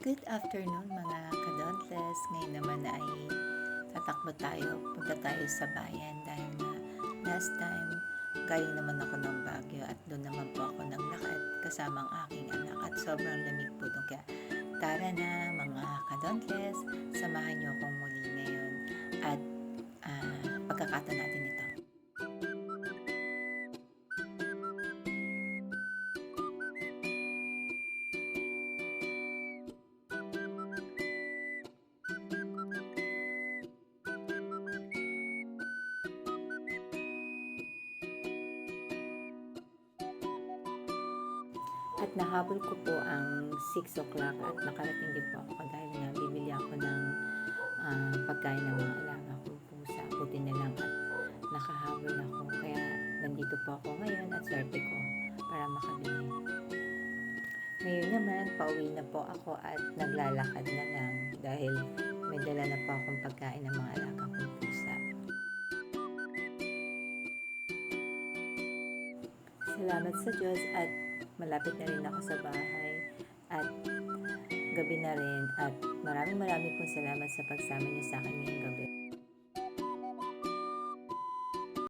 Good afternoon mga kadontes. Ngayon naman ay tatakbo tayo. Punta tayo sa bayan dahil na last time galing naman ako ng Baguio at doon naman po ako naglakad kasama ang aking anak at sobrang lamig po doon. Kaya tara na mga kadontes, samahan niyo akong muli ngayon at ah, pagkakataon natin ito. At nahabol ko po ang 6 o'clock at nakarating din po ako dahil nga bibili ako ng ah, pagkain ng mga alaga ko pusa. Buti na lang at nakahabol ako. Kaya nandito po ako ngayon at swerte ko para makabili. Ngayon naman, pauwi na po ako at naglalakad na lang dahil may dala na po akong pagkain ng mga alaga kong pusa. Salamat sa Diyos at malapit na rin ako sa bahay at gabi na rin at maraming maraming pong salamat sa pagsama niyo sa akin ngayong gabi.